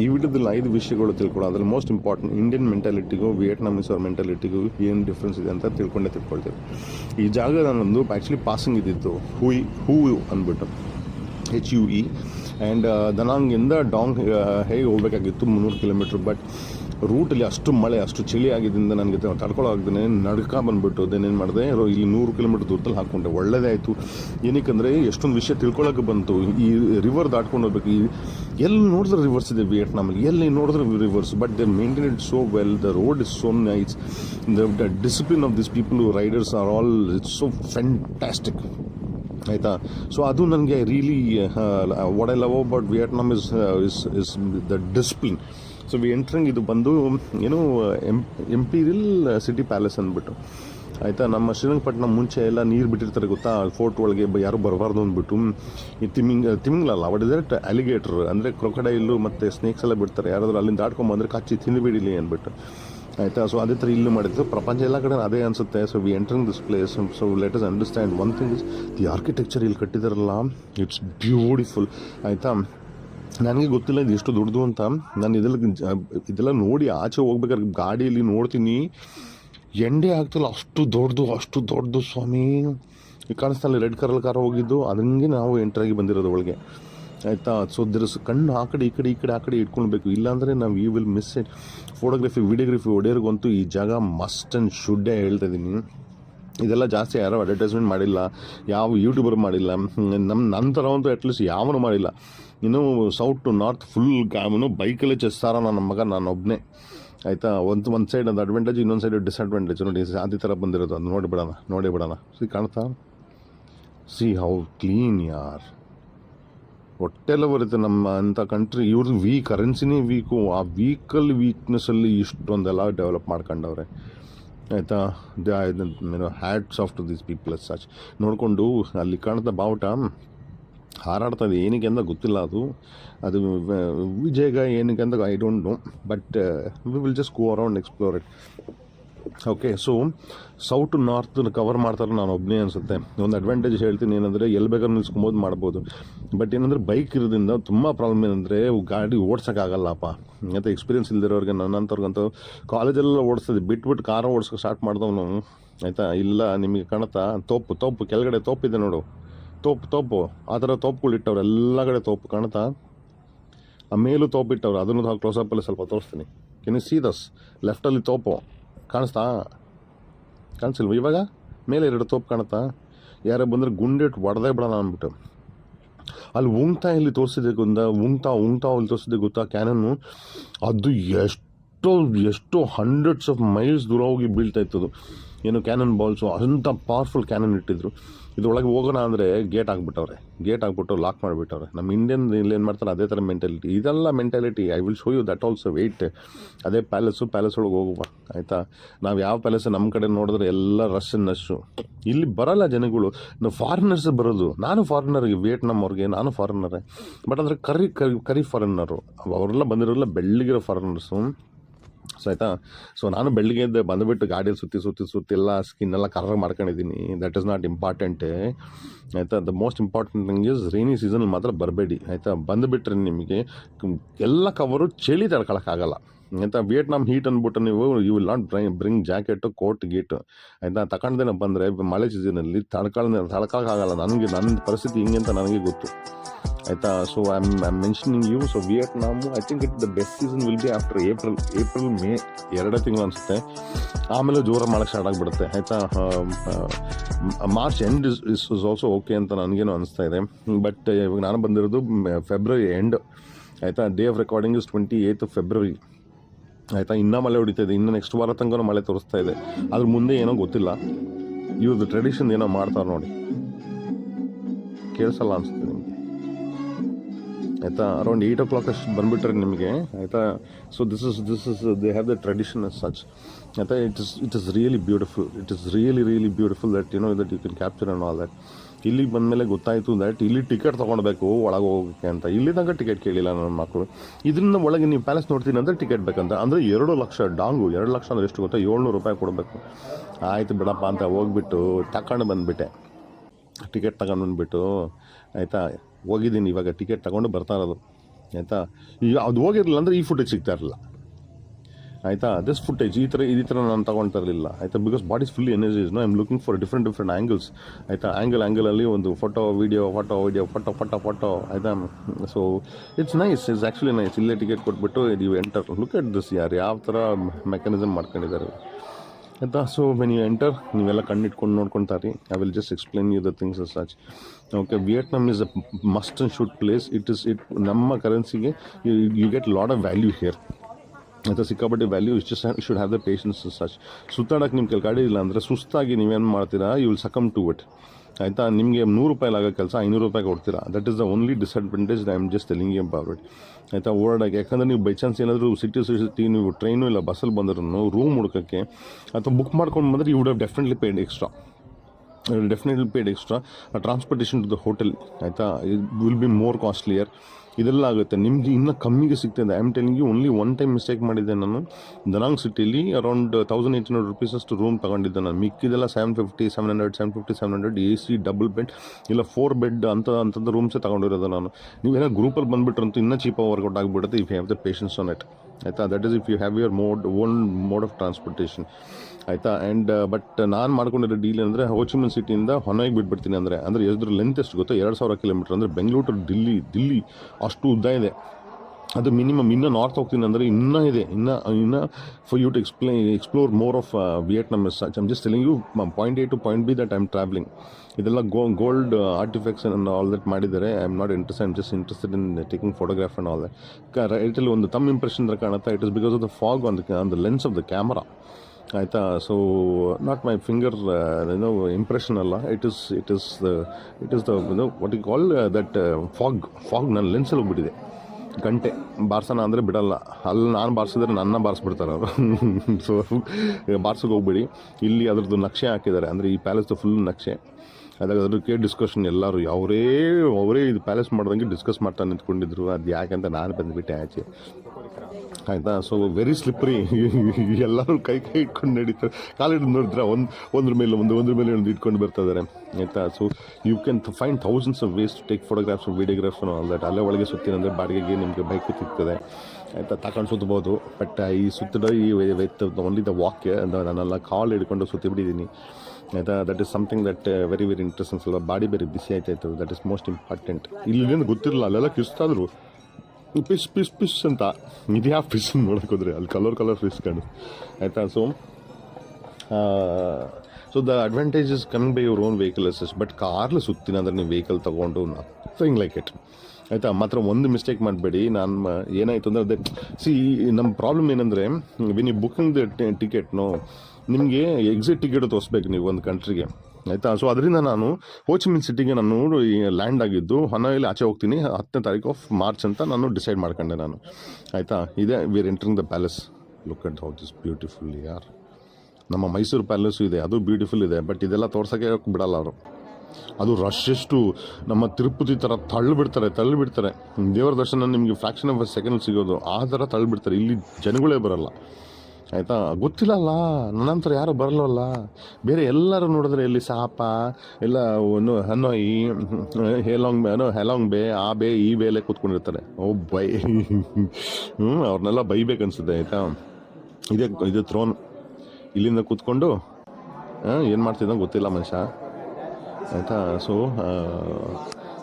ಈ ವಿಡಿಯೋದಲ್ಲಿ ಐದು ವಿಷಯಗಳು ತಿಳ್ಕೊಳ್ಳೋ ಅದ್ರಲ್ಲಿ ಮೋಸ್ಟ್ ಇಂಪಾರ್ಟೆಂಟ್ ಇಂಡಿಯನ್ ಮೆಂಟಾಲಿಟಿಗೂ ವಿಯೆಟ್ನಾಮೀಸ್ ಅವ್ರ ಮೆಂಟಾಲಿಟಿಗೂ ಏನು ಡಿಫ್ರೆನ್ಸ್ ಇದೆ ಅಂತ ತಿಳ್ಕೊಂಡೇ ತಿಳ್ಕೊಳ್ತೀವಿ. ಈ ಜಾಗ ನಾನೊಂದು ಆ್ಯಕ್ಚುಲಿ ಪಾಸಿಂಗ್ ಇದ್ದಿತ್ತು. ಹೂಯ್ ಹೂ ಅಂದ್ಬಿಟ್ಟು. ಹೆಚ್ ಯು ಇ ಆ್ಯಂಡ್ ದನಾಂಗಿಂದ ಡಾಂಗ್ ಹೇಗೆ ಹೋಗಬೇಕಾಗಿತ್ತು? ಮುನ್ನೂರು ಕಿಲೋಮೀಟ್ರ್ ಬಟ್ ರೂಟಲ್ಲಿ ಅಷ್ಟು ಮಳೆ, ಅಷ್ಟು ಚಳಿ ಆಗಿದ್ದರಿಂದ ನನಗೆ ತಡ್ಕೊಳ್ಳೋಗ್ದೇ ನಡ್ಕ ಬಂದುಬಿಟ್ಟು ಅದೇನೇನು ಮಾಡಿದೆ ಇಲ್ಲಿ ನೂರು ಕಿಲೋಮೀಟ್ರ್ ದೂರದಲ್ಲಿ ಹಾಕ್ಕೊಂಡೆ ಒಳ್ಳೆಯದೇ ಆಯಿತು. ಏನಕ್ಕಂದರೆ ಎಷ್ಟೊಂದು ವಿಷಯ ತಿಳ್ಕೊಳ್ಳೋಕೆ ಬಂತು. ಈ ರಿವರ್ ದಾಟ್ಕೊಂಡು ಹೋಗ್ಬೇಕು. ಈ ಎಲ್ಲಿ ನೋಡಿದ್ರೆ ರಿವರ್ಸ್ ಇದೆ ವಿಯೆಟ್ನಾಮಲ್ಲಿ ಎಲ್ಲಿ ನೋಡಿದ್ರೆ rivers but they maintain it so well the road is so nice the discipline of this people riders are all it's so fantastic ಆಯಿತಾ? ಸೊ ಅದು ನನಗೆ really what I love about Vietnam is is is the discipline so we entering ಇದು ಬಂದು, ಏನು, M ಎಂಪೀರಿಯಲ್ city palace ಅಂದ್ಬಿಟ್ಟು. ಆಯಿತಾ, ನಮ್ಮ ಶ್ರೀರಂಗಪಟ್ಟಣ ಮುಂಚೆ ಎಲ್ಲ ನೀರು ಬಿಟ್ಟಿರ್ತಾರೆ ಗೊತ್ತಾ? ಫೋರ್ಟ್ ಒಳಗೆ ಯಾರು ಬರಬಾರ್ದು ಅಂದ್ಬಿಟ್ಟು. ಈ ತಿಮಿಂಗ್, ತಿಮಿಂಗ್ಲಲ್ಲ ವಾಟ್ ಇಸ್ ದಟ್ ಅಲಿಗೇಟ್ರ್ ಅಂದರೆ ಕ್ರೊಕಡೈಲು ಮತ್ತು ಸ್ನೇಕ್ಸ್ ಎಲ್ಲ ಬಿಡ್ತಾರೆ. ಯಾರಾದರೂ ಅಲ್ಲಿಂದ ದಾಟ್ಕೊಂಬಂದ್ರೆ ಕಚ್ಚಿ ತಿಂದುಬಿಡಿಲಿ ಅಂದ್ಬಿಟ್ಟು. ಆಯಿತಾ ಸೊ ಅದೇ ಥರ ಇಲ್ಲಿ ಮಾಡಿದ್ದು ಪ್ರಪಂಚ ಎಲ್ಲ ಕಡೆ ಅದೇ ಅನಿಸುತ್ತೆ. So we entering this place so let us understand one thing is the architecture ಇಲ್ಲಿ ಕಟ್ಟಿದಾರಲ್ಲ. ಇಟ್ಸ್ ಬ್ಯೂಟಿಫುಲ್ ಆಯಿತಾ? ನನಗೆ ಗೊತ್ತಿಲ್ಲ, ಇದು ಎಷ್ಟು ದೊಡ್ಡದು ಅಂತ. ನಾನು ಇದೆಲ್ಲ ಇದೆಲ್ಲ ನೋಡಿ ಆಚೆ ಹೋಗ್ಬೇಕಾದ್ರೆ ಗಾಡಿಯಲ್ಲಿ ನೋಡ್ತೀನಿ. ಎಂಡೆ ಆಗ್ತಿಲ್ಲ, ಅಷ್ಟು ದೊಡ್ಡದು ಅಷ್ಟು ದೊಡ್ಡದು ಸ್ವಾಮಿ. ಈ ಕಾಣಿಸ್ತಾ ಇಲ್ಲ, ರೆಡ್ ಕಲರ್ ಕಾರ್ ಹೋಗಿದ್ದು, ಅದಂಗೆ ನಾವು ಎಂಟ್ರಾಗಿ ಬಂದಿರೋದು ಒಳಗೆ. ಆಯಿತಾ? ಸೊ ದಿರಸ್ ಕಣ್ಣು ಆ ಕಡೆ, ಈ ಕಡೆ ಈ ಕಡೆ, ಆ ಕಡೆ ಇಟ್ಕೊಳ್ಬೇಕು. ಇಲ್ಲಾಂದರೆ ನಾವು ಈ will miss it photography videography ಹೊಡೆಯೋರ್ಗಂತೂ ಈ ಜಾಗ ಮಸ್ಟ್ ಆ್ಯಂಡ್ ಶುಡ್ಡೇ ಹೇಳ್ತಾ ಇದ್ದೀನಿ. ಇದೆಲ್ಲ ಜಾಸ್ತಿ ಯಾರೋ ಅಡ್ವರ್ಟೈಸ್ಮೆಂಟ್ ಮಾಡಿಲ್ಲ, ಯಾವ ಯೂಟ್ಯೂಬರ್ ಮಾಡಿಲ್ಲ. ನಮ್ಮ ನಂತರ ಅಂತೂ ಅಟ್ಲೀಸ್ಟ್ ಯಾವನು ಮಾಡಿಲ್ಲ. ಇನ್ನು ಸೌತ್ ಟು ನಾರ್ತ್ ಫುಲ್ ಕ್ಯಾಮನು ಬೈಕಲ್ಲೇ ಚೆಸ್ತಾರ ನನ್ನ ಮಗ, ನಾನು ಒಬ್ಬನೇ ಆಯಿತಾ? ಒಂದು ಒಂದು ಸೈಡ್ ಅದು ಅಡ್ವಾಂಟೇಜ್ ಇನ್ನೊಂದು ಸೈಡ್ ಡಿಸ್ಅಡ್ವಾಂಟೇಜ್ ನೋಡಿ ಅದೇ ಥರ ಬಂದಿರೋದು. ಅದು ನೋಡಿ ಬಿಡೋಣ. ನೋಡಿ ಬಿಡೋಣ ಸಿ ಕಾಣ್ತಾ ಸಿ ಹೌ ಕ್ಲೀನ್ ಯಾರ್ ಹೊಟ್ಟೆಲ್ಲ ಬರುತ್ತೆ ನಮ್ಮ ಅಂಥ ಕಂಟ್ರಿ ಇವ್ರದ್ದು ವೀ ಕರೆನ್ಸಿನೇ ವೀಕು ಆ ವೀಕಲ್ ವೀಕ್ನೆಸ್ಸಲ್ಲಿ ಇಷ್ಟೊಂದೆಲ್ಲ ಡೆವಲಪ್ ಮಾಡ್ಕೊಂಡವ್ರೆ. ಆಯಿತಾ? Hats off to these people such ನೋಡಿಕೊಂಡು ಅಲ್ಲಿ ಕಾಣ್ತಾ ಬಾವುಟ. ಹಾರಾಡ್ತಾ ಇದೆ ಏನಕ್ಕೆ ಅಂತ ಗೊತ್ತಿಲ್ಲ ಅದು. ಅದು ವಿಜಯಗ ಏನಕ್ಕೆ ಅಂತ I don't know but we will just go around explore it okay so south to north cover ಮಾಡ್ತಾರೆ ನಾನು ಒಬ್ಬನೇ ಅನಿಸುತ್ತೆ. ಒಂದು ಅಡ್ವಾಂಟೇಜ್ ಹೇಳ್ತೀನಿ ಏನಂದರೆ ಎಲ್ಲಿ ಬೇಕಾದ್ರೂ ನಿಲ್ಸ್ಕೊಬೋದು, ಮಾಡ್ಬೋದು. ಬಟ್ ಏನಂದರೆ ಬೈಕ್ ಇರೋದ್ರಿಂದ ತುಂಬ ಪ್ರಾಬ್ಲಮ್ ಏನಂದರೆ ಗಾಡಿ ಓಡ್ಸೋಕ್ಕಾಗಲ್ಲಪ್ಪ. ಮತ್ತು ಎಕ್ಸ್ಪೀರಿಯನ್ಸ್ ಇಲ್ದಿರೋರಿಗೆ ನನ್ನಂಥವ್ರಿಗಂತೂ ಕಾಲೇಜೆಲ್ಲ ಓಡಿಸ್ತದೆ. ಬಿಟ್ಬಿಟ್ಟು ಕಾರ ಓಡಿಸೋಕೆ ಸ್ಟಾರ್ಟ್ ಮಾಡ್ದವನು, ಆಯಿತಾ? ಇಲ್ಲ, ನಿಮಗೆ ಕಾಣುತ್ತಾ? ತೋಪು ತೋಪು, ಕೆಳಗಡೆ ತೋಪಿದೆ ನೋಡು. ತೋಪು ತೋಪು. ಆ ಥರ ತೋಪುಗಳು ಇಟ್ಟವ್ರು ಎಲ್ಲ ಕಡೆ ತೋಪು. ಕಾಣ್ತಾ? ಆ ಮೇಲೂ ತೋಪು ಇಟ್ಟವ್ರು ಅದನ್ನು ಕ್ಲೋಸಪ್ಪಲ್ಲಿ ಸ್ವಲ್ಪ ತೋರಿಸ್ತೀನಿ. ಕೆನ್ ಸಿ ದಸ್ ಲೆಫ್ಟಲ್ಲಿ ತೋಪು. ಕಾಣಿಸ್ತಾ? ಕಾಣಿಸಿಲ್ವ ಇವಾಗ? ಮೇಲೆ ಎರಡು ತೋಪು ಕಾಣುತ್ತಾ ಯಾರೋ ಬಂದರೆ ಗುಂಡಿಟ್ಟು ಹೊಡೆದೇ ಬಿಡೋಣ ಅಂದ್ಬಿಟ್ಟು. ಅಲ್ಲಿ ಉಂಗ್ತಾ ಇಲ್ಲಿ ತೋರಿಸಿದೆ ಗೊಂದ ಉಂಗ್ತಾ ಉಂಗ್ತಾ ಅಲ್ಲಿ ತೋರಿಸಿದೆ ಗೊತ್ತಾ? ಕ್ಯಾನನ್ನು ಅದು ಎಷ್ಟೋ ಎಷ್ಟೋ ಹಂಡ್ರೆಡ್ಸ್ ಆಫ್ ಮೈಲ್ಸ್ ದೂರ ಹೋಗಿ ಬೀಳ್ತಾ ಅದು ಏನು ಕ್ಯಾನನ್ ಬಾಲ್ಸು ಅಂಥ ಪವರ್ಫುಲ್ ಕ್ಯಾನನ್ ಇಟ್ಟಿದ್ರು. ಇದ್ರೊಳಗೆ ಹೋಗೋಣ ಅಂದರೆ ಗೇಟ್ ಹಾಕ್ಬಿಟ್ಟವ್ರೆ ಗೇಟ್ ಹಾಕ್ಬಿಟ್ಟು ಲಾಕ್ ಮಾಡಿಬಿಟ್ಟವ್ರೆ. ನಮ್ಮ ಇಂಡಿಯನ್ ಇಲ್ಲಿ ಏನು ಮಾಡ್ತಾರೆ? ಅದೇ ಥರ ಮೆಂಟಾಲಿಟಿ ಇದೆಲ್ಲ mentality I will show you that also wait ಅದೇ ಪ್ಯಾಲೇಸು ಪ್ಯಾಲೇಸ್ ಒಳಗೆ ಹೋಗುವ. ಆಯಿತಾ? ನಾವು ಯಾವ ಪ್ಯಾಲೇಸ್ ನಮ್ಮ ಕಡೆ ನೋಡಿದ್ರೆ ಎಲ್ಲ ರಶ್ ನಶ್ಶು ಇಲ್ಲಿ ಬರಲ್ಲ ಜನಗಳು. ನಾವು ಫಾರಿನರ್ಸ್ ಬರೋದು. ನಾನು ಫಾರಿನರ್ಗೆ ವಿಯೆಟ್ನಾಮ್ ಅವ್ರಿಗೆ ನಾನು ಫಾರಿನರೇ ಬಟ್ ಅಂದರೆ ಕರಿ ಕರಿ ಕರಿ ಫಾರಿನರು ಅವರೆಲ್ಲ ಬಂದಿರೋಲ್ಲ ಬೆಳ್ಳಿಗಿರೋ ಫಾರಿನರ್ಸು ಸೊ ಆಯಿತಾ? ಸೊ ನಾನು ಬೆಳಗ್ಗೆ ಎದ್ದು ಬಂದುಬಿಟ್ಟು ಗಾಡಿಯಲ್ಲಿ ಸುತ್ತಿ ಸುತ್ತಿ ಸುತ್ತಿ ಎಲ್ಲ ಸ್ಕಿನ್ ಎಲ್ಲ ಕರ್ರ ಮಾಡ್ಕೊಂಡಿದ್ದೀನಿ. ದಟ್ ಇಸ್ ನಾಟ್ ಇಂಪಾರ್ಟೆಂಟ್ ಆಯಿತಾ? The most important thing is rainy season ಮಾತ್ರ ಬರಬೇಡಿ. ಆಯಿತಾ? ಬಂದುಬಿಟ್ರೆ ನಿಮಗೆ ಎಲ್ಲ ಕವರು ಚಳಿ ತಡ್ಕೊಳಕ್ಕಾಗಲ್ಲ ಆಯಿತಾ? ವಿಯೆಟ್ನಾಮ್ ಹೀಟ್ ಅಂದ್ಬಿಟ್ಟು ನೀವು ಯು ವಿಲ್ ನಾಟ್ ಬ್ರೈ ಬ್ರಿಂಗ್ ಜಾಕೆಟು ಕೋಟ್ ಗೀಟು ಆಯಿತಾ? ತಗೊಂಡೇನಪ್ಪ ಬಂದರೆ ಮಳೆ ಸೀಸನಲ್ಲಿ ತಡ್ಕೊಳ್ಳ ತಡ್ಕೊಳಕ್ಕಾಗಲ್ಲ ನನಗೆ ನನ್ನ ಪರಿಸ್ಥಿತಿ ಹಿಂಗೆ ಅಂತ ನನಗೆ ಗೊತ್ತು. ಆಯಿತಾ? So I am mentioning you so Vietnam I think it the best season will be after April April May ಎರಡೇ ತಿಂಗಳು ಅನಿಸುತ್ತೆ. ಆಮೇಲೆ ಜೋರ ಮಾಡಕ್ಕೆ ಸ್ಟಾರ್ಟ್ ಆಗಿಬಿಡುತ್ತೆ, ಆಯಿತಾ? March end is is also okay ಅಂತ ನನಗೇನು ಅನಿಸ್ತಾ ಇದೆ. ಬಟ್ ಇವಾಗ ನಾನು ಬಂದಿರೋದು ಫೆಬ್ರವರಿ ಎಂಡ್ ಆಯಿತಾ? Day of recording is twenty eight February ಆಯಿತಾ? ಇನ್ನೂ ಮಳೆ ಹೊಡಿತಾ ಇದೆ, ಇನ್ನು ನೆಕ್ಸ್ಟ್ ವಾರ ತನಕ ಮಳೆ ತೋರಿಸ್ತಾ ಇದೆ. ಅದ್ರ ಮುಂದೆ ಏನೋ ಗೊತ್ತಿಲ್ಲ. ಇವ್ರದ್ದು ಟ್ರೆಡಿಷನ್ ಏನೋ ಮಾಡ್ತಾರೆ ನೋಡಿ. ಕೇಳಿಸಲ್ಲ ಅನಿಸುತ್ತೆ. ನಿಮಗೆ ಆಯಿತಾ? ಅರೌಂಡ್ ಏಯ್ಟ್ ಓ ಕ್ಲಾಕ್ ಅಷ್ಟು ಬಂದುಬಿಟ್ರೆ ನಿಮಗೆ, ಆಯಿತಾ? So this is this is they have the tradition as such ಆಯ್ತಾ? It is it is really beautiful it is really really beautiful that you know that you can capture and all that ಇಲ್ಲಿಗೆ ಬಂದಮೇಲೆ ಗೊತ್ತಾಯಿತು that ಇಲ್ಲಿ ticket ತೊಗೊಳ್ಬೇಕು ಒಳಗೆ ಹೋಗೋಕ್ಕೆ ಅಂತ. ಇಲ್ಲಿ ತನಕ ಟಿಕೆಟ್ ಕೇಳಿಲ್ಲ ನನ್ನ ಮಕ್ಕಳು ಇದರಿಂದ ಒಳಗೆ ನೀವು ಪ್ಯಾಲೇಸ್ ನೋಡ್ತೀನಿ ಅಂದರೆ ಟಿಕೆಟ್ ಬೇಕಂತ. ಅಂದರೆ ಎರಡು ಲಕ್ಷ ಡಾಂಗು, ಎರಡು ಲಕ್ಷ ಅಂದರೆ ಎಷ್ಟು ಗೊತ್ತಾ? ಏಳ್ನೂರು ರೂಪಾಯಿ ಕೊಡಬೇಕು. ಆಯಿತು ಬಿಡಪ್ಪ ಅಂತ ಹೋಗ್ಬಿಟ್ಟು ತಗೊಂಡು ಬಂದುಬಿಟ್ಟೆ. ಟಿಕೆಟ್ ತಗೊಂಡು ಬಂದುಬಿಟ್ಟು, ಆಯಿತಾ? ಹೋಗಿದ್ದೀನಿ, ಇವಾಗ ಟಿಕೆಟ್ ತಗೊಂಡು ಬರ್ತಾ ಇರೋದು. ಆಯಿತಾ? ಈಗ ಅದು ಹೋಗಿರಲಿಲ್ಲ ಅಂದರೆ ಈ ಫುಟೇಜ್ ಸಿಗ್ತಾ ಇರಲಿಲ್ಲ. ಆಯಿತಾ? ದಿಸ್ ಫುಟೇಜ್ ಈ ಥರ ಈ ಥರ ನಾನು ತೊಗೊಳ್ತಾ ಇರಲಿಲ್ಲ. ಆಯಿತಾ? Because body full fully is no I am looking for different different angles ಆಯಿತಾ? ಆ್ಯಂಗಲ್ ಆ್ಯಂಗಲಲ್ಲಿ ಒಂದು photo video photo video photo photo photo ಆಯಿತಾ? So it's nice it's actually nice ಇಲ್ಲೇ ಟಿಕೆಟ್ ಕೊಟ್ಬಿಟ್ಟು, ಇದು ಎಂಟರ್ ಲುಕ್ ಎಟ್ ದಿಸ್ ಯಾರು ಯಾವ ಥರ ಮೆಕ್ಯಾನಿಸಮ್ ಮಾಡ್ಕೊಂಡಿದ್ದಾರೆ. ಆಯಿತಾ? ಸೊ ವೆನ್ ಯು ಎಂಟರ್ ನೀವೆಲ್ಲ ಕಣ್ಣಿಟ್ಕೊಂಡು ನೋಡ್ಕೊತಾರೆ. I will just explain you the things as such okay Vietnam is a must and should place it is it ನಮ್ಮ ಕರೆನ್ಸಿಗೆ you get lot of value here ಅಥವಾ ಸಿಕ್ಕಾಪಟ್ಟೆ value ಇಷ್ಟು should have the patience such ಸುತ್ತಾಡಕ್ಕೆ ನಿಮ್ಮ ಕೆಲ ಗಾಡಿ ಇಲ್ಲ ಅಂದರೆ ಸುಸ್ತಾಗಿ ನೀವೇನು ಮಾಡ್ತೀರಾ? You will succumb to it ಆಯಿತಾ? ನಿಮಗೆ ನೂರು ರೂಪಾಯಿ ಆಗೋ ಕೆಲಸ ಐನೂರು ರೂಪಾಯಿ ಕೊಡ್ತೀರಾ? That is the only disadvantage I am just telling them about ಆಯಿತಾ? ಓಡಾಡಕ್ಕೆ ಯಾಕಂದರೆ ನೀವು ಬೈ ಚಾನ್ಸ್ ಏನಾದರೂ ಸಿಟಿ ಸಿಟಿ ನೀವು ಟ್ರೈನು ಇಲ್ಲ ಬಸ್ಸಲ್ಲಿ ಬಂದ್ರೂ ರೂಮ್ ಹುಡ್ಕೋಕ್ಕೆ, ಅಥವಾ ಬುಕ್ ಮಾಡ್ಕೊಂಡು ಬಂದರೆ you would have definitely paid extra definitely paid extra transportation to the hotel ಆಯಿತಾ? It will be more costlier ಇದೆಲ್ಲ ಆಗುತ್ತೆ. ನಿಮಗೆ ಇನ್ನೂ ಕಮ್ಮಿಗೆ ಸಿಗ್ತದೆ I am telling you only one time mistake ಮಾಡಿದ್ದೆ ನಾನು. ದನಾಂಗ್ ಸಿಟಿಲಿ around thousand eight hundred rupees ಅಷ್ಟು ರೂಮ್ ತಗೊಂಡಿದ್ದೆ ನಾನು. ಮಿಕ್ಕಿದೆಲ್ಲ seven fifty seven hundred seven fifty seven hundred A C double bed ಇಲ್ಲ ಫೋರ್ ಬೆಡ್ ಅಂತ ಅಂಥದ್ದು ರೂಮ್ಸೇ ತಗೊಂಡಿರೋದು ನಾನು. ನೀವೇನೋ ಗ್ರೂಪಲ್ಲಿ ಬಂದುಬಿಟ್ರಂತೂ ಇನ್ನೂ ಚೀಪಾಗಿ ವರ್ಕೌಟ್ ಆಗಿಬಿಡುತ್ತೆ. If have the patience on it ಆಯಿತಾ? That is if you have your mode own mode of transportation ಆಯಿತಾ? ಆ್ಯಂಡ್ ಬಟ್ ನಾನು ಮಾಡ್ಕೊಂಡಿರೋ ಡೀಲ್ ಅಂದರೆ ಹೋಚಿಮನ್ ಸಿಟಿಯಿಂದ ಹೊನಗೆ ಬಿಟ್ಬಿಡ್ತೀನಿ ಅಂದರೆ ಅಂದರೆ ಎದ್ರ ಲೆಂತ್ ಎಷ್ಟು ಗೊತ್ತಾ? ಎರಡು ಸಾವಿರ ಕಿಲೋಮೀಟರ್ ಅಂದರೆ ಬೆಂಗಳೂರು ಟು ದಿಲ್ಲಿ ದಿಲ್ಲಿ ಅಷ್ಟು ಉದ್ದ ಇದೆ. ಅದು ಮಿನಿಮಮ್ ಇನ್ನೂ ನಾರ್ತ್ ಹೋಗ್ತೀನಿ ಅಂದರೆ ಇನ್ನೂ ಇದೆ, ಇನ್ನೂ ಇನ್ನೂ for you to explain explore more of Vietnam as am just telling you point A to point B that I'm travelling ಇದೆಲ್ಲ go gold artefacts and all that ಮಾಡಿದ್ದಾರೆ. I am not interest am just interested in taking photograph and all ರೈಟಲ್ಲಿ ಒಂದು ತಮ್ಮ impression ಥರ ಕಾಣುತ್ತೆ it is because of the fog on the lens of the camera ಆಯಿತಾ? So not my finger ಏನೋ impression ಅಲ್ಲ. It is it is it is the what you call that fog fog ನನ್ನ ಲೆನ್ಸಲ್ಲಿ ಹೋಗ್ಬಿಟ್ಟಿದೆ. ಗಂಟೆ ಬಾರ್ಸೋಣ ಅಂದರೆ ಬಿಡಲ್ಲ. ಅಲ್ಲಿ ನಾನು ಬಾರಿಸಿದ್ರೆ ನನ್ನ ಬಾರಿಸ್ಬಿಡ್ತಾರೆ ಅವರು. ಸೊ ಬಾರ್ಸೋಕೆ ಹೋಗ್ಬೇಡಿ ಇಲ್ಲಿ ಅದ್ರದ್ದು ನಕ್ಷೆ ಹಾಕಿದ್ದಾರೆ. ಅಂದರೆ ಈ ಪ್ಯಾಲೇಸ್ದು ಫುಲ್ ನಕ್ಷೆ. ಅದಾಗ ಅದಕ್ಕೆ ಡಿಸ್ಕಷನ್ ಎಲ್ಲರೂ ಅವರೇ ಅವರೇ ಇದು ಪ್ಯಾಲೇಸ್ ಮಾಡ್ದಂಗೆ ಡಿಸ್ಕಸ್ ಮಾಡ್ತಾ ನಿಂತ್ಕೊಂಡಿದ್ರು. ಅದು ಅಂತ ನಾನು ಬಂದುಬಿಟ್ಟೆ ಆಚೆ. ಆಯಿತಾ? ಸೊ ವೆರಿ ಸ್ಲಿಪ್ರಿ ಎಲ್ಲರೂ ಕೈ ಕೈ ಇಟ್ಕೊಂಡು ನಡೀತಾರೆ. ಕಾಲಿಟ್ಟು ನೋಡಿದ್ರೆ ಒಂದು, ಒಂದ್ರ ಮೇಲೆ ಒಂದು, ಒಂದ್ರ ಮೇಲೆ ಒಂದು ಇಟ್ಕೊಂಡು ಬರ್ತಾ ಇದ್ದಾರೆ ಆಯಿತಾ? So you can find thousands of ways take photographs videographs all that ಅಲ್ಲೇ ಒಳಗೆ ಸುತ್ತಿನಂದ್ರೆ ಬಾಡಿಗೆಗೆ ನಿಮಗೆ ಬೈಕ್ ಸಿಗ್ತದೆ. ಆಯಿತಾ? ತಗೊಂಡು ಸುತ್ತಬೋದು ಬಟ್ ಈ ಸುತ್ತಡ ಈ ವೆತ್ ಓನ್ಲಿ ದ ವಾಕ್ ನಾನೆಲ್ಲ ಕಾಲ್ ಹಿಡ್ಕೊಂಡು ಸುತ್ತಿ ಬಿಟ್ಟಿದ್ದೀನಿ ಆಯಿತಾ that is something that very very interest ಅನ್ಸಲ್ಲ ಬಾಡಿ ಬೇರೆ ಬಿಸಿ ಆಯ್ತಾಯಿತ್ತು ದಟ್ ಇಸ್ ಮೋಸ್ಟ್ ಇಂಪಾರ್ಟೆಂಟ್ ಇಲ್ಲಿಂದ ಗೊತ್ತಿರಲಿಲ್ಲ. ಅಲ್ಲೆಲ್ಲ ಕಿಸ್ತಾದ್ರು. ಪಿಸ್ ಪಿಸ್ ಪಿಸ್ ಅಂತ. ಇದ್ಯಾ ಫಿಶ್ ನೋಡಕ್ಕೆ ಹೋದ್ರೆ ಅಲ್ಲಿ ಕಲರ್ ಕಲರ್ ಫಿಶ್ ಕಾಣು ಆಯಿತಾ? So so the advantage is coming by your own vehicle access but ಕಾರ್ಲು ಸುತ್ತಿನ ಅಂದರೆ ನೀವು ವೆಹಿಕಲ್ ತೊಗೊಂಡು ನಥಿಂಗ್ ಲೈಕ್ ಇಟ್ ಆಯಿತಾ? ಮಾತ್ರ ಒಂದು ಮಿಸ್ಟೇಕ್ ಮಾಡಬೇಡಿ. ನಾನು ಏನಾಯಿತು ಅಂದರೆ ಅದೇ ಸಿ ನಮ್ಮ ಪ್ರಾಬ್ಲಮ್ ಏನಂದರೆ ವಿನ್ ಯು ಬುಕಿಂಗ್ ದ ಟಿಕೆಟ್ನು ನಿಮಗೆ ಎಕ್ಸಿಟ್ ಟಿಕೆಟ್ ತೋರಿಸ್ಬೇಕು ನೀವು ಒಂದು ಕಂಟ್ರಿಗೆ ಆಯಿತಾ? ಸೊ ಅದರಿಂದ ನಾನು ಹೋಚಿಮಿನ್ ಸಿಟಿಗೆ ನಾನು ಲ್ಯಾಂಡ್ ಆಗಿದ್ದು ಹೊನ್ನಾವಲ್ಲಿ ಆಚೆ ಹೋಗ್ತೀನಿ, ಹತ್ತನೇ ತಾರೀಕು ಆಫ್ ಮಾರ್ಚ್ ಅಂತ ನಾನು ಡಿಸೈಡ್ ಮಾಡ್ಕೊಂಡೆ ನಾನು, ಆಯಿತಾ? ಇದೇ we are entering the palace look at how this beautiful ಯಾರ್ ನಮ್ಮ ಮೈಸೂರು ಪ್ಯಾಲೇಸು ಇದೆ, ಅದು ಬ್ಯೂಟಿಫುಲ್ ಇದೆ ಬಟ್ ಇದೆಲ್ಲ ತೋರ್ಸೋಕ್ಕೆ ಬಿಡಲ್ಲ ಅವರು. ಅದು ರಶ್ ಎಷ್ಟು, ನಮ್ಮ ತಿರುಪತಿ ಥರ ತಳ್ಳಿಬಿಡ್ತಾರೆ ತಳ್ಳಿಬಿಡ್ತಾರೆ. ದೇವರ ದರ್ಶನ ನಿಮಗೆ ಫ್ರ್ಯಾಕ್ಷನ್ ಆಫ್ ಸೆಕೆಂಡ್ ಸಿಗೋದು, ಆ ಥರ ತಳ್ಳಿಬಿಡ್ತಾರೆ. ಇಲ್ಲಿ ಜನಗಳೇ ಬರಲ್ಲ. ಆಯಿತಾ? ಗೊತ್ತಿಲ್ಲಲ್ಲ. ನನ್ನಂತರ ಯಾರು ಬರಲ್ವಲ್ಲ ಬೇರೆ ಎಲ್ಲರೂ ನೋಡಿದ್ರೆ ಇಲ್ಲಿ ಸಾಪ ಎಲ್ಲ ಒಂದು ಹನೋಯಿ, ಹೇಲಾಂಗ್ ಬೇ ಹೆಲಾಂಗ್ ಬೇ, ಆ ಬೇ, ಈ ಬೇಲೆ ಕೂತ್ಕೊಂಡಿರ್ತಾರೆ. ಓ ಬೈ. ಹ್ಞೂ ಅವ್ರನ್ನೆಲ್ಲ ಬೈಬೇಕನ್ಸುತ್ತೆ, ಆಯಿತಾ? ಇದೇ ಇದು ಥ್ರೋನ್ ಇಲ್ಲಿಂದ ಕೂತ್ಕೊಂಡು ಏನು ಮಾಡ್ತಿದ್ದ ಗೊತ್ತಿಲ್ಲ ಮನುಷ್ಯ. ಆಯಿತಾ? So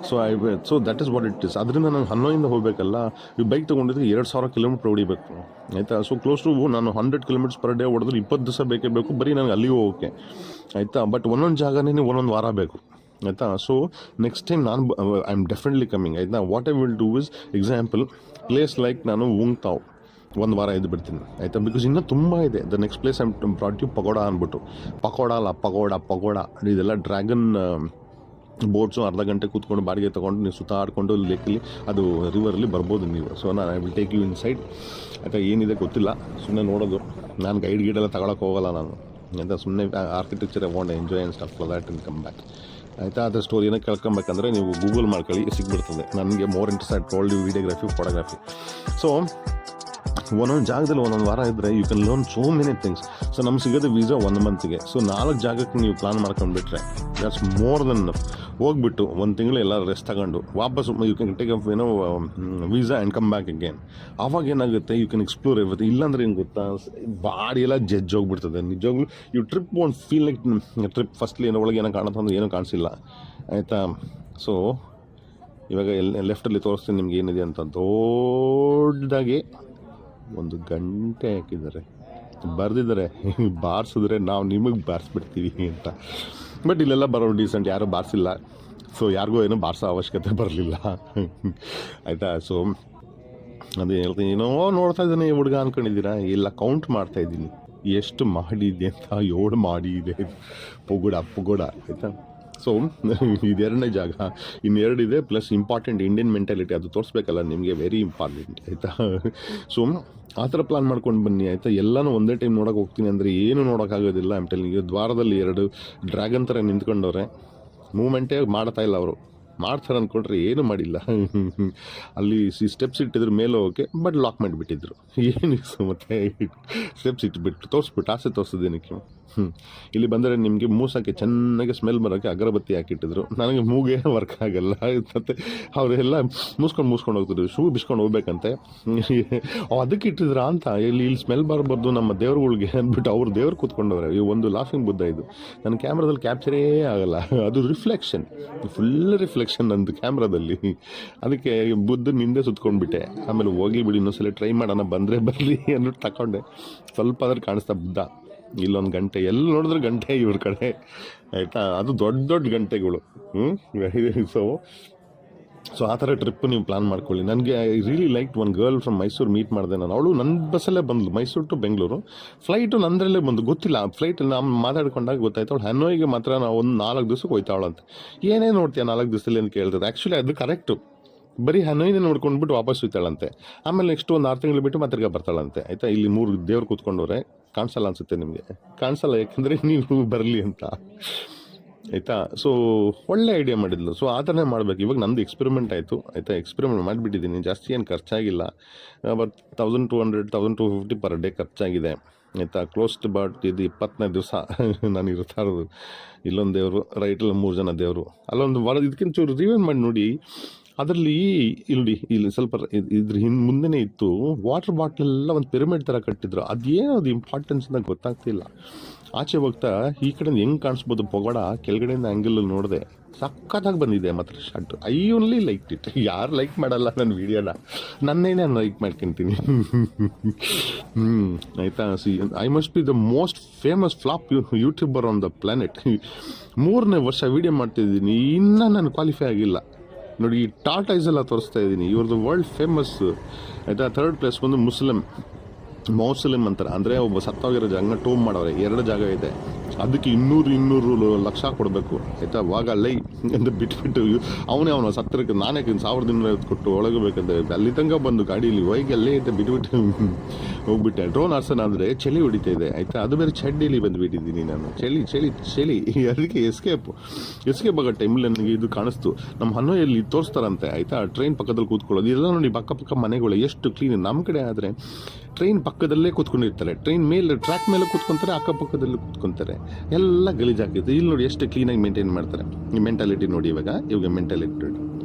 so I so that is what it is ಅದರಿಂದ ನಾನು ಹನ್ನೊಂದಿಂದ ಹೋಗಬೇಕಲ್ಲ, ಈ ಬೈಕ್ ತೊಗೊಂಡಿದ್ರೆ ಎರಡು ಸಾವಿರ ಕಿಲೋಮೀಟ್ರ್ ಹೊಡಿಬೇಕು. ಆಯಿತಾ? ಸೊ ಕ್ಲೋಸ್ ಟು ನಾನು ಹಂಡ್ರೆಡ್ ಕಿಲೋಮೀಟರ್ಸ್ ಪರ್ ಡೇ ಹೊಡೆದ್ರೆ ಇಪ್ಪತ್ತು ದಿವಸ ಬೇಕೇ ಬೇಕು, ಬರೀ ನನಗೆ ಅಲ್ಲಿಗೆ ಹೋಗೋಕ್ಕೆ. ಆಯಿತಾ? ಬಟ್ ಒಂದೊಂದು ಜಾಗನೇ ಒಂದೊಂದು ವಾರ ಬೇಕು. ಆಯಿತಾ? ಸೊ ನೆಕ್ಸ್ಟ್ ಟೈಮ್ ನಾನು ಐ ಆಮ್ ಡೆಫಿನೆಟ್ಲಿ ಕಮ್ಮಿಂಗ್ ಆಯಿತಾ? What I will do is example place like ನಾನು ಉಂಗ್ ತಾವ್ ಒಂದು ವಾರ ಇದ್ದು ಬಿಡ್ತೀನಿ. ಆಯಿತಾ? ಬಿಕಾಸ್ ಇನ್ನೂ ತುಂಬ ಇದೆ. The next place I'm brought you pagoda ಅಂದ್ಬಿಟ್ಟು. ಪಕೋಡ ಅಲ್ಲ ಪಕೋಡ ಪಕೋಡ ಇದೆಲ್ಲ ಡ್ರ್ಯಾಗನ್ ಬೋಟ್ಸು ಅರ್ಧ ಗಂಟೆ ಕೂತ್ಕೊಂಡು ಬಾಡಿಗೆ ತೊಗೊಂಡು ನೀವು ಸುತ್ತ ಆಡಿಕೊಂಡು ಲೇಕಲ್ಲಿ ಅದು ರಿವರಲ್ಲಿ ಬರ್ಬೋದು ನೀವು. ಸೊ ನಾನು I will take you inside ಅಥವಾ ಏನಿದೆ ಗೊತ್ತಿಲ್ಲ. ಸುಮ್ಮನೆ ನೋಡೋದು. ನಾನು ಗೈಡ್ ಗೀಡೆಲ್ಲ ತಗೊಳಕ್ಕೆ ಹೋಗಲ್ಲ ನಾನು. ಅಂತ ಸುಮ್ಮನೆ architecture want enjoy and stuff for in come back ಆಯಿತಾ, ಅದರ ಸ್ಟೋರಿನ ಕೇಳ್ಕೊಬೇಕಂದ್ರೆ ನೀವು ಗೂಗಲ್ ಮಾಡ್ಕೊಳ್ಳಿ, ಸಿಗ್ಬಿಡ್ತದೆ. ನನಗೆ more interest told you videography photography so ಒಂದೊಂದು ಜಾಗದಲ್ಲಿ ಒಂದೊಂದು ವಾರ ಇದ್ದರೆ you can learn so many things so ನಮ್ಗೆ ಸಿಗೋದು ವೀಸಾ ಒಂದು ಮಂತ್ಗೆ ಸೊ ನಾಲ್ಕು ಜಾಗಕ್ಕೆ ನೀವು ಪ್ಲಾನ್ ಮಾಡ್ಕೊಂಡ್ಬಿಟ್ರೆ ದಟ್ಸ್ ಮೋರ್ ದೆನ್ ಹೋಗ್ಬಿಟ್ಟು ಒಂದು ತಿಂಗಳು ಎಲ್ಲ ರೆಸ್ಟ್ ತಗೊಂಡು ವಾಪಸ್ ಯು ಕ್ಯಾನ್ ಟೇಕ್ ಅಪ್ ಏನೋ visa and come back again ಆವಾಗ ಏನಾಗುತ್ತೆ ಯು ಕ್ಯಾನ್ ಎಕ್ಸ್ಪ್ಲೋರ್ ಎವ್ರಿಥಿಂಗ್ ಇಲ್ಲಾಂದ್ರೆ ಏನು ಗೊತ್ತಾ? ಬಾಡಿ ಎಲ್ಲ ಜಜ್ಜ್ ಹೋಗ್ಬಿಡ್ತದೆ. ನಿಜವಾಗ್ಲೂ you trip one feel like trip firstly ಏನೋ ಒಳಗೆ ಏನೋ ಕಾಣುತ್ತೆ ಏನೂ ಕಾಣಿಸಿಲ್ಲ. ಆಯಿತಾ? ಸೊ ಇವಾಗ ಎಲ್ಲಿ ಲೆಫ್ಟಲ್ಲಿ ತೋರಿಸ್ತೀನಿ ನಿಮ್ಗೆ ಏನಿದೆ ಅಂತ. ದೊಡ್ಡದಾಗಿ ಒಂದು ಗಂಟೆ ಹಾಕಿದ್ದಾರೆ. ಬರೆದಿದ್ದಾರೆ. ಬಾರಿಸಿದ್ರೆ ನಾವು ನಿಮಗೆ ಬಾರಿಸ್ಬಿಡ್ತೀವಿ ಅಂತ. ಬಟ್ ಇಲ್ಲೆಲ್ಲ ಬರೋ ಡೀಸೆಂಟ್ ಯಾರೂ ಬಾರಿಸಿಲ್ಲ. ಸೊ ಯಾರಿಗೂ ಏನೂ ಬಾರಿಸೋ ಅವಶ್ಯಕತೆ ಬರಲಿಲ್ಲ. ಆಯಿತಾ? ಸೊ ಅದೇ ಹೇಳ್ತೀನಿ. ಏನೋ ನೋಡ್ತಾ ಇದ್ದೀನಿ ಹುಡುಗ ಅಂದ್ಕೊಂಡಿದ್ದೀರಾ ಇಲ್ಲ ಕೌಂಟ್ ಮಾಡ್ತಾ ಇದ್ದೀನಿ. ಎಷ್ಟು ಮಾಡಿದೆ ಅಂತ, ಏಳು ಮಾಡಿದೆ ಪುಗುಡ ಪುಗುಡ, ಆಯಿತಾ? ಸೊ ಇದೆರಡನೇ ಜಾಗ. ಇನ್ನೆರಡಿದೆ ಪ್ಲಸ್ ಇಂಪಾರ್ಟೆಂಟ್ ಇಂಡಿಯನ್ ಮೆಂಟಾಲಿಟಿ ಅದು ತೋರಿಸ್ಬೇಕಲ್ಲ, ನಿಮಗೆ ವೆರಿ ಇಂಪಾರ್ಟೆಂಟ್ ಆಯಿತಾ? ಸೊ ಆ ಥರ ಪ್ಲಾನ್ ಮಾಡ್ಕೊಂಡು ಬನ್ನಿ, ಆಯಿತಾ? ಎಲ್ಲನೂ ಒಂದೇ ಟೈಮ್ ನೋಡೋಕೆ ಹೋಗ್ತೀನಿ ಅಂದರೆ ಏನು ನೋಡೋಕ್ಕಾಗೋದಿಲ್ಲ ಆಮ್ ದ್ವಾರದಲ್ಲಿ ಎರಡು ಡ್ರ್ಯಾಗನ್ ಥರ ನಿಂತ್ಕೊಂಡವ್ರೆ. ಮೂಮೆಂಟೇ ಮಾಡ್ತಾ ಇಲ್ಲ ಅವರು. ಮಾಡ್ತಾರೆ ಅಂದ್ಕೊಂಡ್ರೆ ಏನು ಮಾಡಿಲ್ಲ. ಅಲ್ಲಿ ಸ್ಟೆಪ್ಸ್ ಇಟ್ಟಿದ್ರು ಮೇಲೆ ಹೋಗೋಕೆ ಬಟ್ ಲಾಕ್ ಮಾಡಿಬಿಟ್ಟಿದ್ರು ಏನು ಮತ್ತೆ ಸ್ಟೆಪ್ಸ್ ಇಟ್ಬಿಟ್ಟು ತೋರಿಸ್ಬಿಟ್ಟು, ಆಸೆ ತೋರಿಸಿದ್ದೇನಕ್ಕೆ ಹ್ಞೂ ಇಲ್ಲಿ ಬಂದರೆ ನಿಮಗೆ ಮೂಸಕ್ಕೆ ಚೆನ್ನಾಗಿ ಸ್ಮೆಲ್ ಬರೋಕ್ಕೆ ಅಗರಬತ್ತಿ ಹಾಕಿಟ್ಟಿದ್ರು. ನನಗೆ ಮೂಗೇ ವರ್ಕ್ ಆಗಲ್ಲ. ಮತ್ತು ಅವರೆಲ್ಲ ಮೂಸ್ಕೊಂಡು ಮೂಸ್ಕೊಂಡು ಹೋಗ್ತಿದ್ರು. ಶೂ ಬಿಸ್ಕೊಂಡು ಹೋಗ್ಬೇಕಂತೆ. ಅದಕ್ಕೆ ಇಟ್ಟಿದ್ರ ಅಂತ. ಇಲ್ಲಿ ಇಲ್ಲಿ ಸ್ಮೆಲ್ ಬರಬಾರ್ದು ನಮ್ಮ ದೇವ್ರುಗಳಿಗೆ ಅಂದ್ಬಿಟ್ಟು ಅವ್ರು ದೇವ್ರು ಕೂತ್ಕೊಂಡವ್ರೆ. ಈ ಒಂದು ಲಾಫಿಂಗ್ ಬುದ್ಧ ಇದು. ನನ್ನ ಕ್ಯಾಮ್ರಾದಲ್ಲಿ ಕ್ಯಾಪ್ಚರೇ ಆಗಲ್ಲ. ಅದು ರಿಫ್ಲೆಕ್ಷನ್ ಫುಲ್ ರಿಫ್ಲೆಕ್ಷನ್ ನಂದು ಕ್ಯಾಮ್ರಾದಲ್ಲಿ ಅದಕ್ಕೆ ಬುದ್ಧ ನಿಂದೆ ಸುತ್ಕೊಂಡ್ಬಿಟ್ಟೆ. ಆಮೇಲೆ ಹೋಗಿ ಬಿಡಿ ಇನ್ನೊಂದ್ಸಲ ಟ್ರೈ ಮಾಡೋಣ, ಬಂದರೆ ಬರಲಿ ಅಂದ್ಬಿಟ್ಟು ತಗೊಂಡೆ ಸ್ವಲ್ಪ ಆದ್ರೆ ಕಾಣಿಸ್ತಾ ಬುದ್ಧ. ಇಲ್ಲೊಂದು ಗಂಟೆ, ಎಲ್ಲಿ ನೋಡಿದ್ರೆ ಗಂಟೆ ಇವ್ರ ಕಡೆ. ಆಯಿತಾ? ಅದು ದೊಡ್ಡ ದೊಡ್ಡ ಗಂಟೆಗಳು. ಹ್ಞೂ ಸೊ ಸೊ ಆ ಥರ ಟ್ರಿಪ್ ನೀವು ಪ್ಲಾನ್ ಮಾಡ್ಕೊಳ್ಳಿ. ನನಗೆ I really like one girl from Mysuru meet ಮಾಡಿದೆ ನಾನು. ಅವಳು ನನ್ನ ಬಸ್ಸಲ್ಲೇ ಬಂದ್ಲು ಮೈಸೂರು ಟು ಬೆಂಗಳೂರು ಫ್ಲೈಟು ನಂದರಲ್ಲೇ ಬಂದು ಗೊತ್ತಿಲ್ಲ. ಫ್ಲೈಟ್ ನಾವು ಮಾತಾಡ್ಕೊಂಡಾಗ ಗೊತ್ತಾಯ್ತು. ಅವಳು ಹನೋಯಿಗೆ ಮಾತ್ರ ನಾವು ಒಂದು ನಾಲ್ಕು ದಿವಸಕ್ಕೆ ಹೋಯ್ತಾವಳಂತೆ. ಏನೇ ನೋಡ್ತೀಯ ನಾಲ್ಕು ದಿವಸದಲ್ಲಿ ಅಂತ ಕೇಳ್ತದೆ. ಆ್ಯಕ್ಚುಲಿ ಅದು ಕರೆಕ್ಟು ಬರೀ ನೋಡ್ಕೊಂಡು ನೋಡ್ಕೊಂಡ್ಬಿಟ್ಟು ವಾಪಸ್ ಹೋಯ್ತಾಳಂತೆ. ಆಮೇಲೆ ನೆಕ್ಸ್ಟ್ ಒಂದು ಆರು ತಿಂಗಳು ಬಿಟ್ಟು ಮತ್ತೆ ತಿರ್ಗಾ ಬರ್ತಾಳಂತೆ. ಆಯಿತಾ? ಇಲ್ಲಿ ಮೂರು ದೇವ್ರು ಕೂತ್ಕೊಂಡವ್ರೆ. ಕಾಣಿಸಲ್ಲ ಅನಿಸುತ್ತೆ ನಿಮಗೆ. ಕಾಣಿಸಲ್ಲ ಯಾಕೆಂದರೆ ನೀವು ಬರಲಿ ಅಂತ. ಆಯಿತಾ? ಸೊ ಒಳ್ಳೆ ಐಡಿಯಾ ಮಾಡಿದ್ಲು. ಸೊ ಆ ಥರನೇ ಮಾಡಬೇಕು. ಇವಾಗ ನಂದು ಎಕ್ಸ್ಪೆರಿಮೆಂಟ್ ಆಯಿತು. ಆಯಿತಾ? ಎಕ್ಸ್ಪೆರಿಮೆಂಟ್ ಮಾಡಿಬಿಟ್ಟಿದ್ದೀನಿ. ಜಾಸ್ತಿ ಏನು ಖರ್ಚಾಗಿಲ್ಲ. But thousand to hundred thousand to fifty per day ಖರ್ಚಾಗಿದೆ. ಆಯಿತಾ? ಕ್ಲೋಸ್ಡ್ ಬಟ್ ಇದು ಇಪ್ಪತ್ತನೇ ದಿವಸ ನಾನು ಇರ್ತಾ ಇರೋದು. ಇಲ್ಲೊಂದು ದೇವರು ರೈಟಲ್ಲಿ ಮೂರು ಜನ ದೇವರು. ಅಲ್ಲೊಂದು ವಾರ ಇದಕ್ಕಿಂತ ಚೂರು ರಿವೈನ್ ಮಾಡಿ ನೋಡಿ. ಅದರಲ್ಲಿ ಇಲ್ಲಿ ಇಲ್ಲಿ ಸ್ವಲ್ಪ ಇದ್- ಇದ್ರ ಹಿಂದೆ ಮುಂದೆನೇ ಇತ್ತು. ವಾಟರ್ ಬಾಟ್ಲೆಲ್ಲ ಒಂದು ಪಿರಮಿಡ್ ಥರ ಕಟ್ಟಿದ್ರು. ಅದೇನೋ ಅದು ಇಂಪಾರ್ಟೆನ್ಸ್ ಅಂತ ಗೊತ್ತಾಗ್ತಿಲ್ಲ. ಆಚೆ ಹೋಗ್ತಾ ಈ ಕಡೆ ಹೆಂಗೆ ಕಾಣಿಸ್ಬೋದು ಪೊಗಡ ಕೆಳಗಡೆಯಿಂದ ಆ್ಯಂಗಲ್ ನೋಡಿದೆ ಸಖತ್ತಾಗಿ ಬಂದಿದೆ ಮಾತ್ರ short I only like it ಯಾರು ಲೈಕ್ ಮಾಡಲ್ಲ ನನ್ನ ವೀಡಿಯೋನ ನನ್ನೇ ನಾನು ಲೈಕ್ ಮಾಡ್ಕೊಂತೀನಿ. ಹ್ಞೂ ಆಯಿತಾ? See I must be the most famous flop YouTuber on the planet ಮೂರನೇ ವರ್ಷ ವೀಡಿಯೋ ಮಾಡ್ತಿದ್ದೀನಿ. ಇನ್ನೂ ನಾನು ಕ್ವಾಲಿಫೈ ಆಗಿಲ್ಲ. ನೋಡಿ, ಈ ಟಾಟಾಯ್ಸ್ ಎಲ್ಲ ತೋರಿಸ್ತಾ ಇದ್ದೀನಿ ಇವ್ರದ್ದು ವರ್ಲ್ಡ್ ಫೇಮಸ್ ಆಯಿತಾ? ಥರ್ಡ್ ಪ್ಲೇಸ್ ಬಂದು ಮುಸ್ಲಿಂ. ಮೌಸಲಿಂ ಅಂತಾರೆ ಅಂದರೆ ಒಬ್ಬ ಸತ್ತೋಗಿರೋ ಜಾಗ ಟೋಮ್ ಮಾಡೋರೆ ಎರಡು ಜಾಗ ಇದೆ. ಅದಕ್ಕೆ ಇನ್ನೂರು ಇನ್ನೂರು ಲಕ್ಷ ಕೊಡಬೇಕು. ಆಯಿತಾ? ವಾಗ ಲೈ ಅಂತ ಬಿಟ್ಬಿಟ್ಟು ಅವನೇ ಅವನು ಸತ್ತರಕ್ಕೆ ನಾನೇ ಸಾವಿರದ ಇನ್ನೂರ ಐವತ್ತು ಕೊಟ್ಟು ಒಳಗಬೇಕಂತ ಅಲ್ಲಿ ತನಕ ಬಂದು ಗಾಡೀಲಿ ಹೋಗಿ ಅಲ್ಲೇ ಅಂತ ಬಿಟ್ಬಿಟ್ಟು ಹೋಗ್ಬಿಟ್ಟೆ. ಡ್ರೋನ್ ಆರ್ಸನ್ ಅಂದರೆ ಚಳಿ ಹೊಡಿತಾ ಇದೆ, ಆಯಿತಾ? ಅದು ಬೇರೆ ಚಡ್ಡಿಲಿ ಬಂದುಬಿಟ್ಟಿದ್ದೀನಿ ನಾನು. ಚಳಿ ಚಳಿ ಚಳಿ. ಅದಕ್ಕೆ ಎಸ್ಕೇಪ್ ಎಸ್ಕೇಪ್ ಆಗೋ ಟೈಮಲ್ಲಿ ನನಗೆ ಇದು ಕಾಣಿಸ್ತು. ನಮ್ಮ ಹನ್ನೊಯಲ್ಲಿ ತೋರಿಸ್ತಾರಂತೆ, ಆಯಿತಾ? ಟ್ರೈನ್ ಪಕ್ಕದಲ್ಲಿ ಕೂತ್ಕೊಳ್ಳೋದು. ಇದೆಲ್ಲ ನೋಡಿ ಪಕ್ಕ ಮನೆಗಳು ಎಷ್ಟು ಕ್ಲೀನ್ ನಮ್ಮ ಕಡೆ ಆದರೆ ಟ್ರೈನ್ ಪಕ್ಕದಲ್ಲೇ ಕೂತ್ಕೊಂಡಿರ್ತಾರೆ. ಟ್ರೈನ್ ಮೇಲೆ ಟ್ರ್ಯಾಕ್ ಮೇಲೆ ಕೂತ್ಕೊಂತಾರೆ ಅಕ್ಕಪಕ್ಕದಲ್ಲೂ ಕೂತ್ಕೊಂತಾರೆ. ಎಲ್ಲ ಗಲೀಜಾಗಿದೆ ಇಲ್ಲಿ ನೋಡಿ ಎಷ್ಟು ಕ್ಲೀನಾಗಿ ಮೇಂಟೈನ್ ಮಾಡ್ತಾರೆ. ಈ ಮೆಂಟಾಲಿಟಿ ನೋಡಿ ಇವಾಗ ಇವಾಗ ಮೆಂಟಾಲಿಟಿ ಸೊ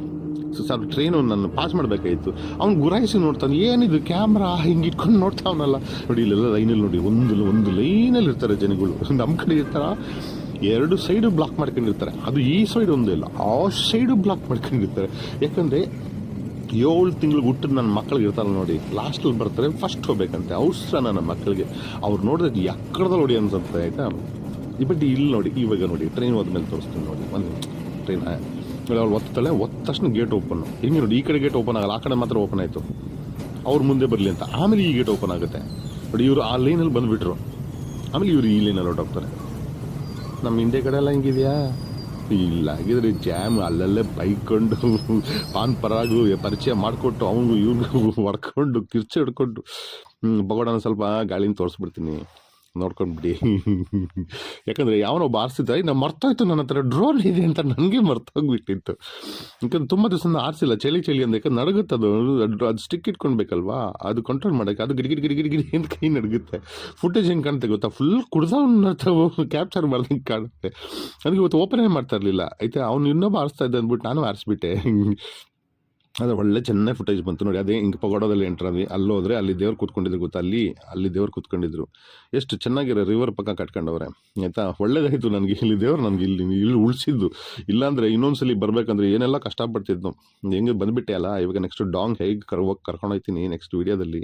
ಸರ್ ಟ್ರೈನು ನನ್ನ ಪಾಸ್ ಮಾಡಬೇಕಾಗಿತ್ತು ಅವ್ನು ಗುರಾಯಿಸಿ ನೋಡ್ತಾನೆ, ಏನಿದು ಕ್ಯಾಮ್ರಾ ಹಿಂಗೆ ಇಟ್ಕೊಂಡು ನೋಡ್ತಾವನಲ್ಲ. ನೋಡಿ, ಇಲ್ಲೆಲ್ಲ ಲೈನಲ್ಲಿ ನೋಡಿ, ಒಂದು ಒಂದು ಲೈನಲ್ಲಿ ಇರ್ತಾರೆ ಜನಗಳು. ನಮ್ಮ ಕಡೆ ಇರ್ತಾರ ಎರಡು ಸೈಡು ಬ್ಲಾಕ್ ಮಾಡ್ಕೊಂಡಿರ್ತಾರೆ. ಅದು ಈ ಸೈಡ್ ಒಂದು ಇಲ್ಲ, ಆ ಸೈಡು ಬ್ಲಾಕ್ ಮಾಡ್ಕೊಂಡಿರ್ತಾರೆ. ಯಾಕಂದರೆ, ಏಳು ತಿಂಗಳು ಹುಟ್ಟಿದ ನನ್ನ ಮಕ್ಕಳಿಗೆ ಇರ್ತಾರೆ ನೋಡಿ ಲಾಸ್ಟಲ್ಲಿ ಬರ್ತಾರೆ ಫಸ್ಟ್ ಹೋಗ್ಬೇಕಂತೆ. ಔಷಧ ನನ್ನ ಮಕ್ಕಳಿಗೆ ಅವ್ರು ನೋಡಿದ್ರೆ ಎಕ್ಕಡದಲ್ಲಿ ನೋಡಿ ಅನ್ಸುತ್ತೆ ಆಯಿತಾ? ಬಟ್ ಇಲ್ಲಿ ನೋಡಿ, ಇವಾಗ ನೋಡಿ ಟ್ರೈನ್ ಹೋದ್ಮೇಲೆ ತೋರಿಸ್ತೀನಿ ನೋಡಿ. ಒಂದು ಟ್ರೈನ್ ಅವ್ಳು ಒತ್ತಾಳೆ ಒತ್ತ ತಕ್ಷಣ ಗೇಟ್ ಓಪನ್ ಹಿಂಗೆ ನೋಡಿ, ಈ ಕಡೆ ಗೇಟ್ ಓಪನ್ ಆಗಲ್ಲ, ಆ ಕಡೆ ಮಾತ್ರ ಓಪನ್ ಆಯಿತು. ಅವ್ರ ಮುಂದೆ ಬರಲಿ ಅಂತ. ಆಮೇಲೆ ಈ ಗೇಟ್ ಓಪನ್ ಆಗುತ್ತೆ. ಬಟ್ ಇವರು ಆ ಲೈನಲ್ಲಿ ಬಂದುಬಿಟ್ರು. ಆಮೇಲೆ ಇವರು ಈ ಲೈನಲ್ಲಿ ಹೊರಟೋಗ್ತಾರೆ. ನಮ್ಮ ಹಿಂದೆ ಕಡೆ ಎಲ್ಲ ಹಿಂಗಿದೆಯಾ? ಇಲ್ಲ, ಹಾಗಿದ್ರೆ ಜಾಮ್ ಅಲ್ಲಲ್ಲೇ ಬೈಕೊಂಡು, ಪಾನ್ ಪರಾಗು ಪರಿಚಯ ಮಾಡಿಕೊಟ್ಟು, ಅವನಿಗೂ ಇವ್ನಿಗೂ ಹೊಡ್ಕೊಂಡು, ಕಿರ್ಚಿ ಹಿಡ್ಕೊಂಡು ಬಗೋಡನ ಸ್ವಲ್ಪ ಗಾಳಿನ ತೋರಿಸ್ಬಿಡ್ತೀನಿ. ನೋಡ್ಕೊಂಡ್ಬಿಡಿ ಯಾಕಂದರೆ ಯಾವನೋ ಬಾರಿಸಿದ ನಾವು ಮರ್ತೋಯ್ತು ನನ್ನ ಹತ್ರ ಡ್ರೋನ್ ಇದೆ ಅಂತ ನನಗೆ ಮರ್ತೋಗ್ಬಿಟ್ಟಿತ್ತು. ಯಾಕಂದ್ರೆ ತುಂಬ ದಿವಸ ಆರಿಸಿಲ್ಲ, ಚಳಿ ಚಳಿ ಅಂತ ಯಾಕಂದ್ರೆ ನಡಗುತ್ತೆ ಅದು, ಅದು- ಅದು ಸ್ಟಿಕ್ ಇಟ್ಕೊಳ್ಬೇಕಲ್ವಾ? ಅದು ಕಂಟ್ರೋಲ್ ಮಾಡೋಕ್ಕೆ, ಅದು ಗಿಡಿ ಗಿಡಿ ಗಿಡಿ ಗಿಡಿ ಅಂತ ಕೈ ನಡಗುತ್ತೆ. ಫುಟೇಜ್ ಹೆಂಗೆ ಕಾಣುತ್ತೆ ಗೊತ್ತಾ? ಫುಲ್ ಕುಡ್ದವ್ನ ಹತ್ರ ಕ್ಯಾಪ್ಚರ್ ಮಾಡ್ದಂಗೆ ಕಾಣುತ್ತೆ. ಅದಕ್ಕೆ ಇವತ್ತು ಓಪನೇ ಮಾಡ್ತಾ ಇರಲಿಲ್ಲ. ಐತೆ ಅವ್ನು ಇನ್ನೊಬ್ಬ ಆರಿಸ್ತಾ ಇದ್ದ ಅಂದ್ಬಿಟ್ಟು ನಾನು ಆರಿಸ್ಬಿಟ್ಟೆ. ಅದು ಒಳ್ಳೆ ಚೆನ್ನಾಗಿ ಫುಟೇಜ್ ಬಂತು ನೋಡಿ. ಅದೇ ಹಿಂಗೆ ಪಗೋಡದಲ್ಲಿ ಎಂಟ್ರಾದ್ವಿ ಅಲ್ಲೋದ್ರೆ ಅಲ್ಲಿ ದೇವ್ರು ಕೂತ್ಕೊಂಡಿದ್ರು ಗೊತ್ತಾ? ಅಲ್ಲಿ ಅಲ್ಲಿ ದೇವ್ರು ಕೂತ್ಕೊಂಡಿದ್ರು. ಎಷ್ಟು ಚೆನ್ನಾಗಿರೋ ರಿವರ್ ಪಕ್ಕ ಕಟ್ಕೊಂಡವ್ರೆ. ಆಯ್ತಾ? ಒಳ್ಳೇದಾಯಿತು ನನಗೆ ಇಲ್ಲಿ ದೇವ್ರು ನನಗೆ ಇಲ್ಲಿ ಇಲ್ಲಿ ಉಳಿಸಿದ್ದು. ಇಲ್ಲಾಂದರೆ ಇನ್ನೊಂದ್ಸಲಿ ಬರಬೇಕಂದ್ರೆ ಏನೆಲ್ಲ ಕಷ್ಟಪಡ್ತಿದ್ನು. ಹೆಂಗೆ ಬಂದುಬಿಟ್ಟೆ ಅಲ್ಲ? ಇವಾಗ ನೆಕ್ಸ್ಟ್ ಡಾಂಗ್ ಹೇಗೆ ಕರ್ ಕರ್ಕೊಂಡೋಗ್ತೀನಿ ನೆಕ್ಸ್ಟ್ ವೀಡಿಯೋದಲ್ಲಿ.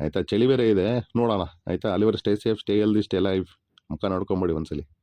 ಆಯಿತಾ? ಚಳಿ ಬೇರೆ ಇದೆ. ನೋಡೋಣ. ಆಯ್ತಾ? ಅಲ್ಲಿವರೆ stay safe stay healthy stay life ಮುಖ ನೋಡ್ಕೊಂಬಿಡಿ ಒಂದ್ಸಲಿ.